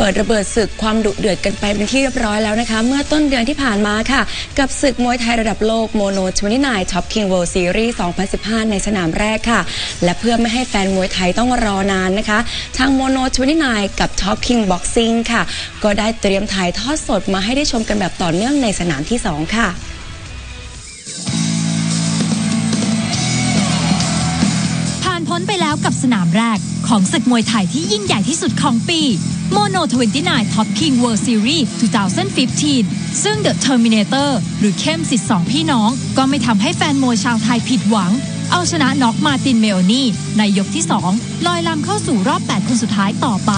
เปิดระเบิดศึกความดุเดือดกันไปเป็นที่เรียบร้อยแล้วนะคะ เมื่อต้นเดือนที่ผ่านมาค่ะ กับศึกมวยไทยระดับโลกโมโน29 Top King World Series 2015 ในสนามแรกค่ะ และเพื่อไม่ให้แฟนมวยไทยต้องรอนานนะคะ ทางโมโน29กับ Top King Boxing ค่ะ ก็ได้เตรียมถ่ายทอดสดมาให้ได้ชมกันแบบต่อเนื่องในสนามที่ 2 ค่ะ สนามแรกของศึกมวยไทยที่ยิ่งใหญ่ที่สุดของปี Mono 29 Top King World Series 2015 ซึ่ง The Terminator หรือเข้มสิทธิ์สองพี่น้อง ก็ไม่ทำให้แฟนมวยชาวไทยผิดหวัง เอาชนะน็อกมาตินเมโอนี่ ในยกที่ 2 ลอยลำเข้าสู่รอบ 8 คนสุดท้ายต่อไป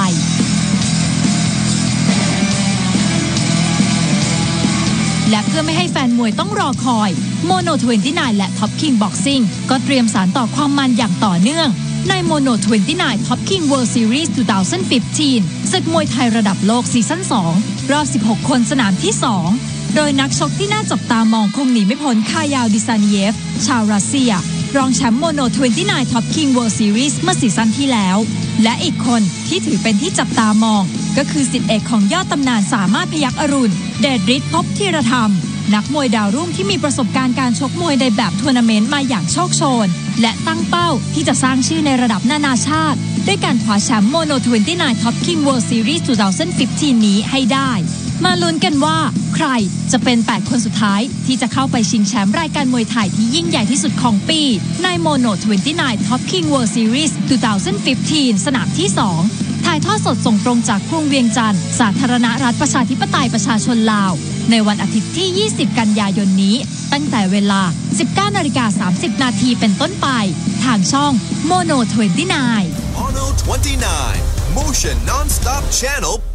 และเพื่อไม่ให้แฟนมวยต้องรอคอย Mono 29และ Top King Boxing ก็เตรียมสารต่อความมันอย่างต่อเนื่อง ใน Mono 29 Top King World Series 2015 ศึกมวยไทยระดับโลกซีซั่น 2 รอบ 16 คนสนามที่ 2 โดยนักชกที่น่าจับตามองคงหนีไม่พ้นคายาวดิซานเยฟ ชาวรัสเซีย รองแชมป์โมโน 29 Top King World Series เมื่อซีซั่นที่แล้ว และอีกคนที่ถือเป็นที่จับตามอง ก็คือสิทธิเอกของยอดตำนานสามารถพยักอรุณ เดชฤทธิ์พบธีรธรรม นักมวยดาวรุ่งที่มีประสบการณ์การชกมวยในแบบทัวร์นาเมนต์มาอย่างโชคโชน และตั้งเป้าที่จะสร้างชื่อในระดับนานาชาติ ด้วยการคว้าแชมป์โมโน29 Top King World Series 2015 นี้ให้ได้ มาลุ้นกันว่า ใครจะเป็น 8 คนสุดท้ายที่จะเข้าไปชิงแชมป์รายการมวยไทยที่ยิ่งใหญ่ที่สุดของปีในโมโน29 Top King World Series 2015 สนามที่ 2 ถ่ายทอดสดส่งตรงจากกรุงเวียงจันทร์สาธารณรัฐประชาธิปไตยประชาชนลาว ในวันอาทิตย์ที่ 20 กันยายนนี้ ตั้งแต่เวลา 19นาฬิกา30 นาทีเป็นต้นไป ทางช่องโมโน29 Mono 29, Motion Nonstop Channel